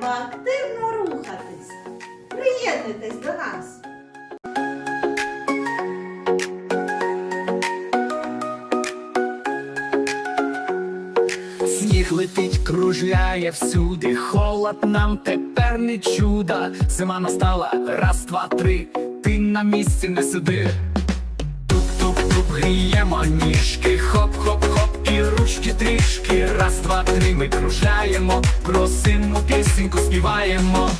треба активно рухатись. Приєднуйтесь до нас! Сніг летить, кружляє всюди, холод нам тепер не чудо. Зима настала, раз, два, три, ти на місці не сиди. Тук-туп-туп, гріємо ніжки, хоп-хоп і трішки. Раз, два, три, ми кружляємо, про зиму пісеньку співаємо.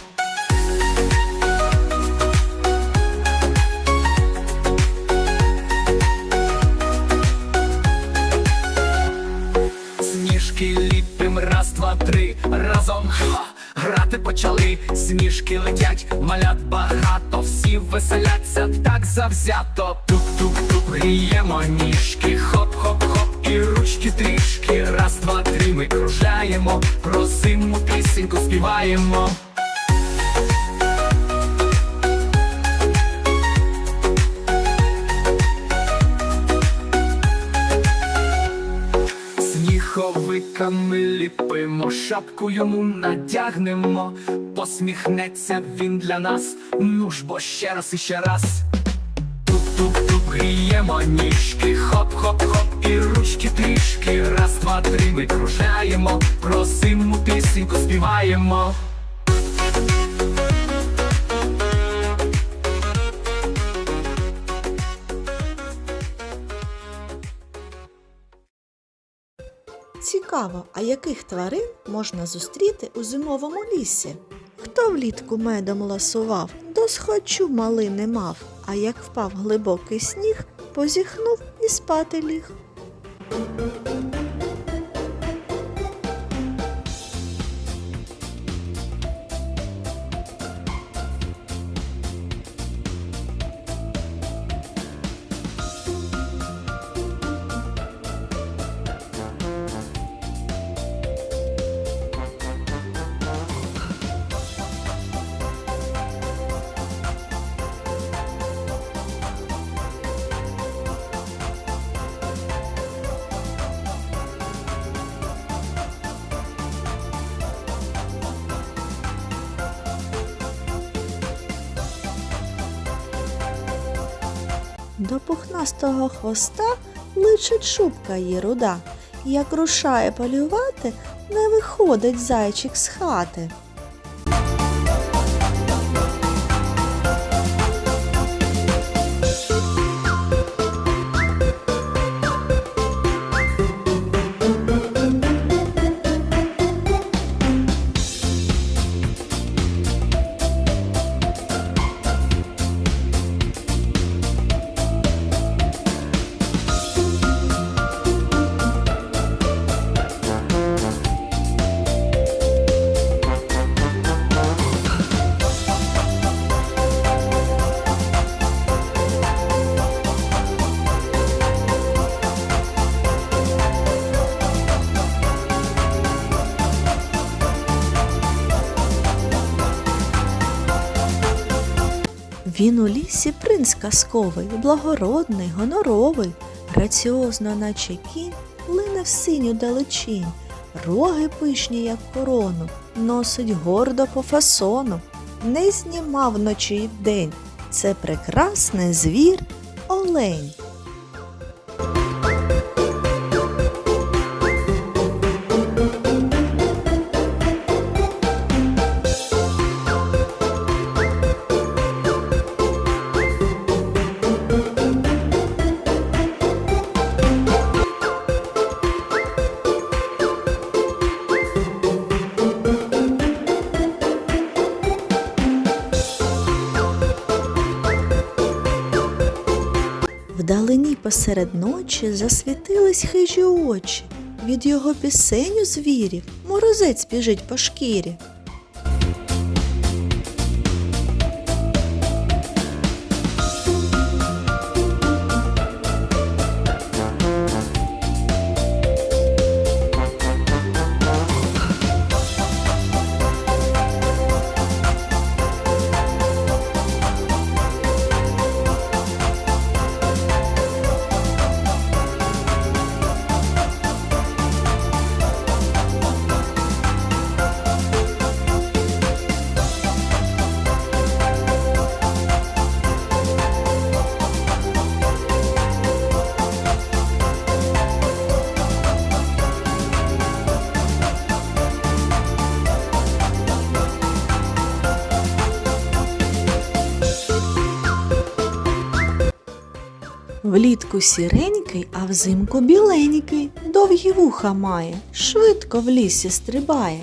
Сніжки ліпим, раз, два, три, разом ха, грати почали, сніжки летять, малят багато, всі веселяться так завзято. Тук-тук-тук, гріємо ніжки, хоп-хоп-хоп, і ручки трішки. Раз, два, три, ми кружляємо, про зиму пісеньку співаємо. Сніговиками ліпимо, шапку йому надягнемо, посміхнеться він для нас, ну ж бо ще раз і ще раз. Туп-туп-туп, ніжки, хоп-хоп-хоп, і ручки трішки. Раз, два, три, ми кружаємо, про зиму пісеньку співаємо. Цікаво, а яких тварин можна зустріти у зимовому лісі? Хто влітку медом ласував, досхочу малини мав, а як впав глибокий сніг, позіхнув і спати ліг. До пухнастого хвоста личить шубка її руда. Як рушає полювати, не виходить зайчик з хати. Він у лісі принц казковий, благородний, гоноровий, граціозно, наче кінь, лине в синю далечінь, роги пишні, як корону, носить гордо по фасону, не знімав вночі й день. Це прекрасний звір олень. Посеред ночі засвітились хижі очі. Від його пісень у звірів морозець біжить по шкірі. Влітку сіренький, а взимку біленький, довгі вуха має, швидко в лісі стрибає.